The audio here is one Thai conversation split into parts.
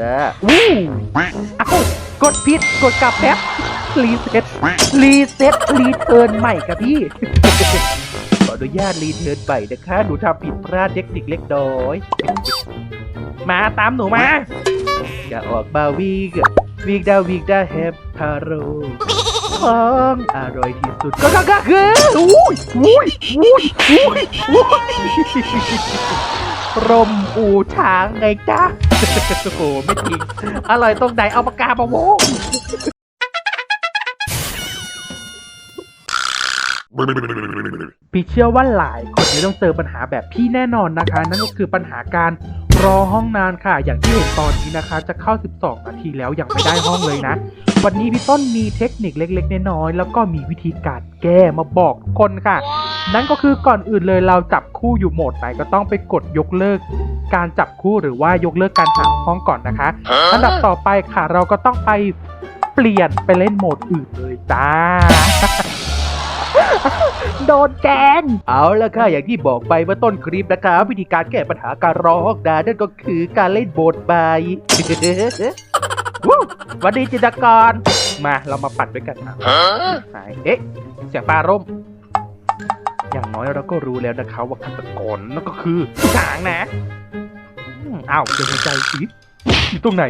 จ้าอู้เอ้ากดผิดกดกลับแป๊บรีเซ็ตรีเซ็ตรีเทิร์นใหม่ครับพี่ ขออนุญาตรีเทิร์นใหม่นะคะหนูทำผิดพลาดเทคนิคเล็กน้อย มาตามหนูมา อย่าออกมาวิ่งวิ่งได้วิ่งได้แฮปพาโรของอร่อยที่สุดก็ก็ก็คืออุ้ยอุ้ยอุ้ยอุ้ยอุ้ย รมอูช้างไงจ๊ะโอ้โหไม่จริงอร่อยตรงไหนเอาปากกามาวงพี่เชื่อว่าหลายคนไม่ต้องเจอปัญหาแบบพี่แน่นอนนะคะ นั่นก็คือปัญหาการรอห้องนานค่ะ อย่างที่เห็นตอนนี้นะคะ จะเข้า 12 นาทีแล้วยังไม่ได้ห้องเลยนะ วันนี้พี่ต้นมีเทคนิคเล็กๆน้อยๆแล้วก็มีวิธีการแก้มาบอกทุกคนค่ะ นั่นก็คือก่อนอื่นเลยเราจับคู่อยู่โหมดไหนก็ต้องไปกดยกเลิกการจับคู่หรือว่ายกเลิกการหาห้องก่อนนะคะ อันดับต่อไปค่ะเราก็ต้องไปเปลี่ยนไปเล่นโหมดอื่นเลยจ้า โดนแกงเอาละค่ะอย่างที่บอกไปเมื่อต้นคลิปนะคะ วิธีการแก้ปัญหาการรอฮอกดานั่นก็คือการเล่นโบดบายวู้สวัสดีจิตรกร มาเรามาปัดด้วยกันนะหายเอ๊ะเสียงปลาร่ม อย่างน้อยเราก็รู้แล้วนะคะว่าฆาตกรนั่นก็คือช้างนะอืมอ้าวเดี๋ยวในใจสิอยู่ตรงไหน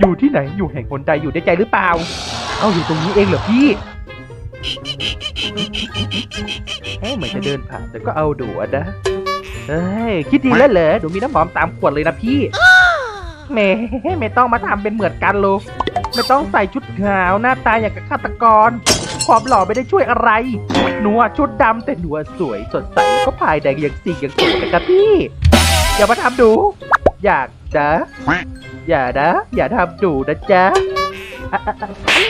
อยู่ที่ไหนอยู่แห่งคนใดอยู่ในใจหรือเปล่า เอาอยู่ตรงนี้เองเหรอพี่เฮ้ยเหมือนจะเดินผ่านแต่ก็เอาดูอะนะเฮ้ยคิดดีแล้วเหรอหนูมีน้ำหอมตามขวดเลยนะพี่แหม่ไม่ต้องมาทำเป็นเหมือนกันลูกไม่ต้องใส่ชุดขาวหน้าตาอย่างกับฆาตกร ความหล่อไม่ได้ช่วยอะไรหนูอะชุดดำแต่หนูอะสวยสดใสก็พายแดงอย่างสีอย่างสวยนะครับพี่ อย่ามาทำดู อยากจะอย่านะ อย่าทำดูนะจ๊ะอันแ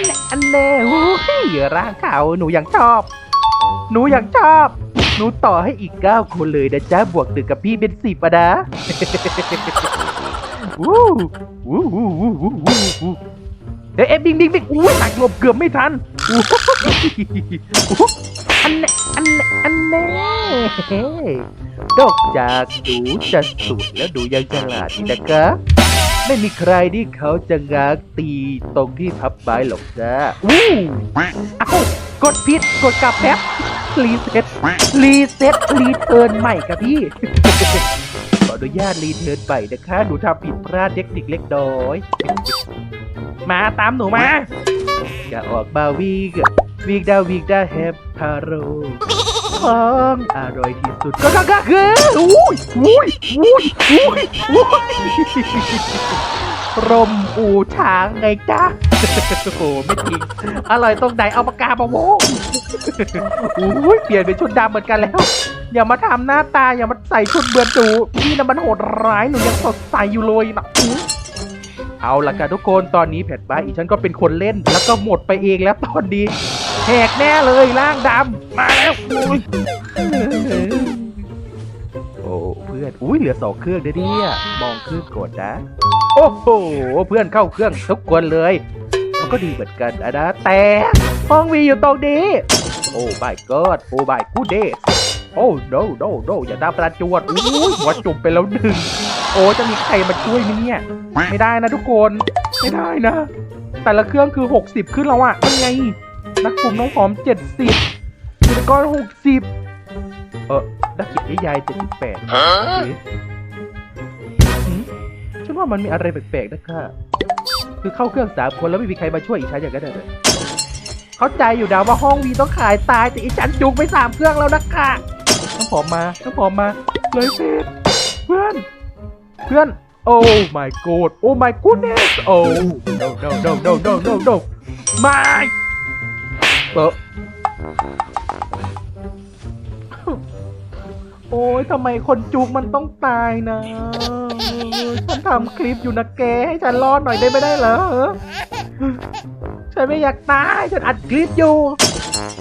น่อันแน่โอ้ยร่างขาวหนูยังชอบ หนูยังชอบ หนูต่อให้อีกเก้าคนเลยนะจ๊ะบวกตึกกับพี่เป็นสิบอะนะวู้วู้วู้วู้วู้ วู้วู้เอ๊ะบิงบิงบิงอุ้ยหักหลบเกือบไม่ทันอุ้ยอันแน่อันแน่อันแน่นอกจากหนูจะสุดแล้วหนูยังฉลาดอีกนะคะ ไม่มีใครที่เขาจะง้างตีตรงที่ทับไม้หรอกจ้าวู้เอ้ากดผิดกดกลับแป๊บรีเซ็ตรีเซ็ตรีเทิร์นใหม่ครับพี่ขออนุญาตรีเทิร์นใหม่นะคะ หนูทำผิดพลาดเทคนิคเล็กน้อย มาตามหนูมาอย่าออกมาวิ่งวิ่งได้วิ่งได้แฮปพาโรของอร่อยที่สุดก็ก็ก็คืออุ้ยอุ้ยอุ้ยอุ้ยอุ้ยรมอูช้างไงจ๊ะโอ้โหไม่จริงอร่อยตรงไหนเอาปากกามาวงอุ้ยเปลี่ยนเป็นชุดดำเหมือนกันแล้ว อย่ามาทำหน้าตาอย่ามาใส่ชุดเบือนดูพี่นะมันโหดร้ายหนูยังสดใสอยู่เลยนะอื้ เอาละกันทุกคนตอนนี้แผ่นบ้ายอีฉันก็เป็นคนเล่น แล้วก็หมดไปเองแล้วตอนนี้แหกแน่เลยร่างดำมาแล้วอุ้ยโอ้เพื่อนอุ้ยเหลือสองเครื่องเด้เนี่ยมองเครื่องกดนะ โอ้โหเพื่อนเข้าเครื่องทุกคนเลยมันก็ดีเหมือนกันอะนะแต่ห้องวีอยู่ตรงนี้โอ้ my god โอ้ my good day โอ้ no no no อย่าตามประจวดอู้ยหัวจุ่มไปแล้วหนึ่ง โอ้จะมีใครมาช่วยไหมเนี่ย ไม่ได้นะทุกคน ไม่ได้นะ แต่ละเครื่องคือ 60 ขึ้นแล้วอะยังไง นักกลุ่มน้องหอม 70จิตรกร60 เออนักกิจนิยาย78เอ๊ะหืมฉันว่ามันมีอะไรแปลกๆนะค่ะคือเข้าเครื่องสามคนแล้วไม่มีใครมาช่วยอีฉันอย่างนั้นเลยเข้าใจอยู่นะว่าห้องวีต้องขายตายแต่อีฉันจุกไปสามเครื่องแล้วนะคะน้ำหอมมาน้ำหอมมาเลยเสร็จเพื่อนเพื่อน โอ้ my god โอ้ my goodness โอ้ no no no no no no no ไม่เออโอ้ยทำไมคนจุกมันต้องตายนะฉันทำคลิปอยู่นะแกให้ฉันรอดหน่อยได้ไม่ได้เหรอ ฉันไม่อยากตาย ฉันอัดคลิปอยู่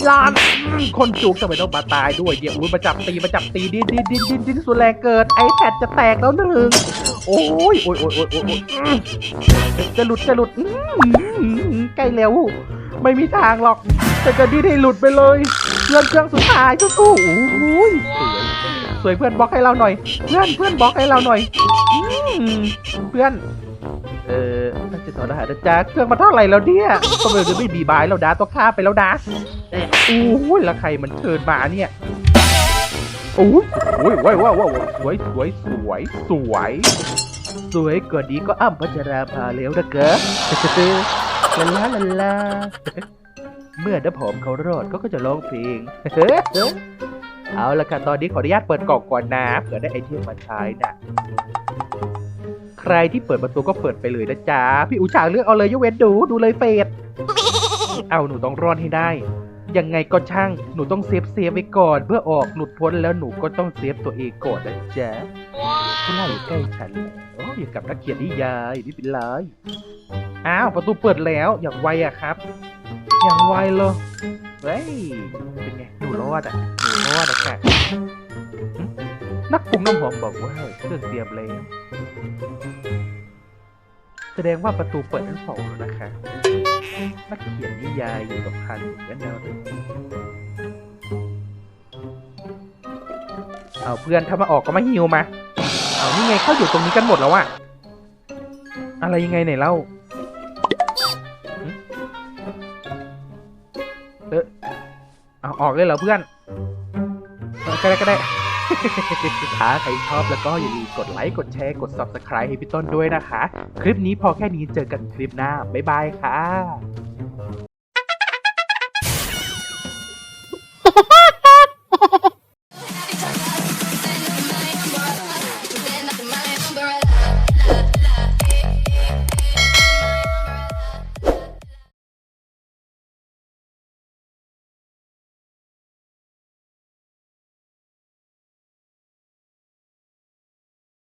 ลานคนจุกทำไมต้องมาตายด้วยเดี๋ยวอุ้ยมาจับตีมาจับตีดินดินดินดินดินสุดแรงเกินไอแพดจะแตกแล้วหนึ่งโอ้ยโอ้ยโอ้ยโอ้ยโอ้ยจะหลุดจะหลุดใกล้แล้วไม่มีทางหรอกจะจะดิ้นให้หลุดไปเลยเพื่อนเครื่องสุดท้ายสู้ๆโอ้ยสวยเพื่อนบล็อกให้เราหน่อย เพื่อนเพื่อนบล็อกให้เราหน่อยเพื่อน เออน่าจะถอดรหัสนะจ๊ะเครื่องมาเท่าไหร่แล้วเนี่ยก็ไม่ได้ไม่บีบายแล้วนะต้องฆ่าไปแล้วนะเอ้ยโอ้ยแล้วใครมันเชิญมาเนี่ยโอ้ยโอ้ยว้ายว้าว้าสวยสวยสวยสวยสวยกว่านี้ก็อ้ำพัชราภาแล้วนะเก๋ลาลาลาลาเมื่อน้ำหอมเขารอดก็ก็จะร้องเพลงเอาละค่ะตอนนี้ขออนุญาตเปิดกล่องก่อนนะเผื่อได้ไอเทมมาใช้นะ ใครที่เปิดประตูก็เปิดไปเลยนะจ๊ะ พี่อูฉางเลือกเอาเลยยกเว้นดูดูเลยเฟดเอาหนูต้องรอดให้ได้ ยังไงก็ช่าง หนูต้องเซฟเซฟไว้ก่อน เพื่อออกหลุดพ้นแล้วหนูก็ต้องเซฟตัวเองก่อนนะจ๊ะผู้ไล่อยู่ใกล้ฉันแล้วโอ้ยอยู่กับนักเขียนนิยายนี่เป็นไรอ้าวประตูเปิดแล้วอย่างไวอะครับ อย่างไวเลยเฮ้ยเป็นไงหนูรอดอะหนูรอดอะค่ะ นักปรุงน้ำหอมบอกว่าเครื่องเตรียมแล้วแสดงว่าประตูเปิดทั้งสองแล้วนะคะ นักเขียนนิยายอยู่กับคันเหมือนเดิมเอาเพื่อนถ้ามาออกก็มาฮิวมา เอานี่ไงเข้าอยู่ตรงนี้กันหมดแล้วอะอะไรยังไงไหนเล่าเออเอาออกเลยเหรอเพื่อนก็ได้ก็ได้ ถ้าใครชอบแล้วก็อย่าลืมกดไลค์ กดแชร์ กด subscribe ให้พี่ต้นด้วยนะคะ คลิปนี้พอแค่นี้เจอกันคลิปหน้า บ๊ายบายค่ะ